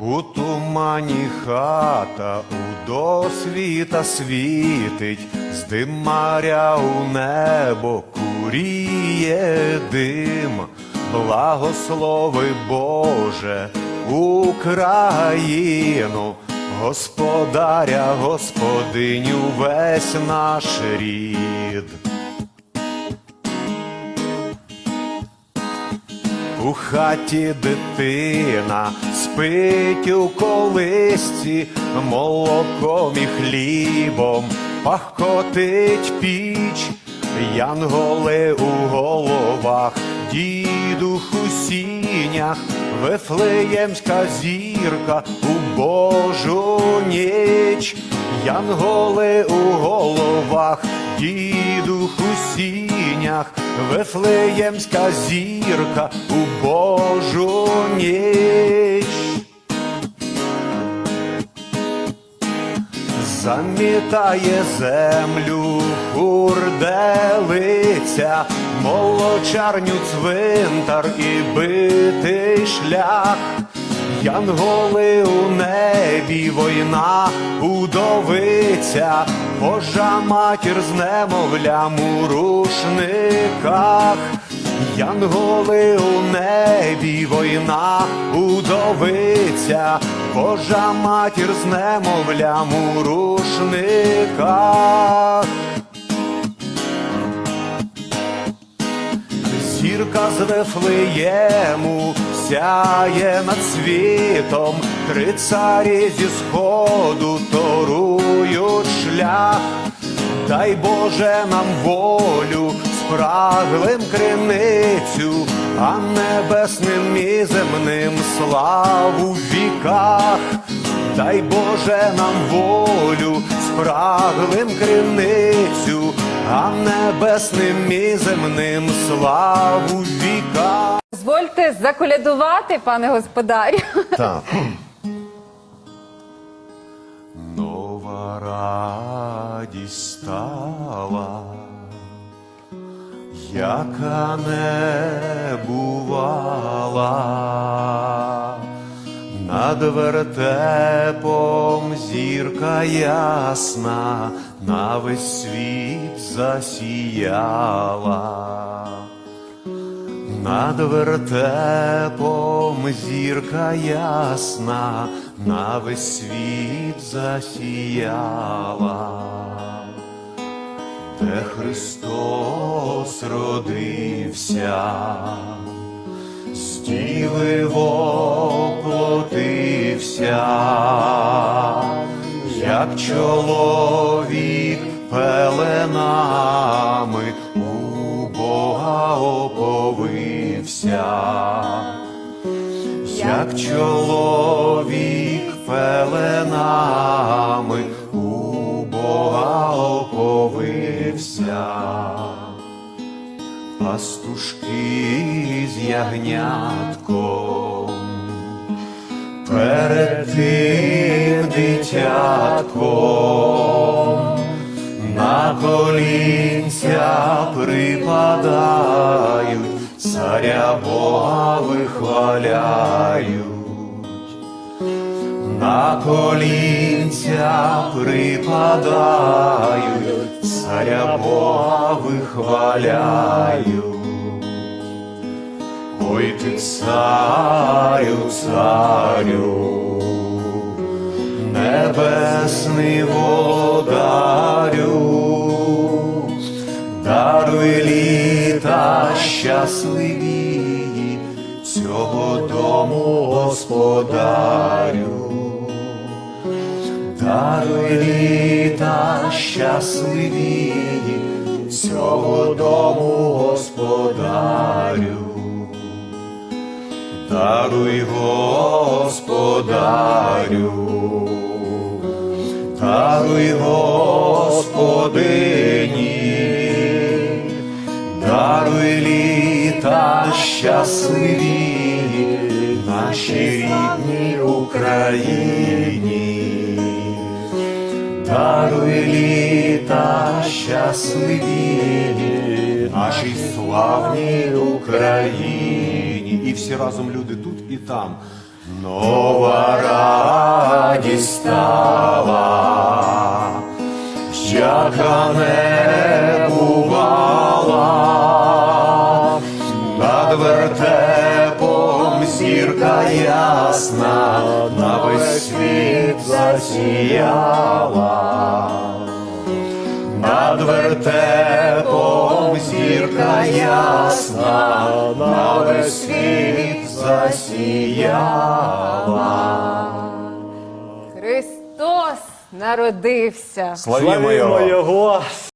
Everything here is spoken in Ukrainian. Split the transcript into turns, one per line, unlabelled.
У тумані хата у досвіта світить, з димаря у небо куріє дим, благослови Боже Україну, господаря, господиню весь наш рід. У хаті дитина спить у колисці, молоком і хлібом пахкотить піч, янголи у головах, дідух у сінях, Вифлеємська зірка у Божу ніч, янголи у головах, дідух у сінях, Вифлеємська зірка у Божу ніч. Замітає землю хурделиця, молочарню цвинтар і битий шлях. Янголи у небі, війна, удовиця, Божа матір з немовлям у рушниках. Янголи у небі, війна, удовиця, Божа матір з немовлям у рушниках. Зірка з Вифлеєму сяє над світом, три царі зі сходу торують шлях. Дай Боже нам волю, спраглим криницю, а небесним і земним славу в віках. Дай Боже нам волю, спраглим криницю, а небесним і земним славу в віках.
Дозвольте заколядувати, пане господарю.
Так. Нова радість стала, яка не бувала, над вертепом зірка ясна, на весь світ засіяла. Над вертепом зірка ясна, на весь світ засіяла, де Христос родився, з діви як чоловік пеленами у Бога оповився, як чоловік пеленами у Бога оповився, пастушки з ягнятком перед тим дитятком на колінця припадають, царя Бога вихваляють, на колінця припадають, царя Бога вихваляють. Ой ти царю, царю, небесний володарю, літа щасливі цього дому господарю, даруй літа щасливі цього дому господарю. Даруй, Господарю, даруй, Господині, даруй літа щасливі нашій рідній Україні, даруй літа щасливі нашій славній Україні. І всі разом люди тут і там. Нова радість стала, яка не ясна, на весь світ засіяла. Над вертепом зірка ясна, на весь світ засіяла.
Христос народився.
Славімо його!
його.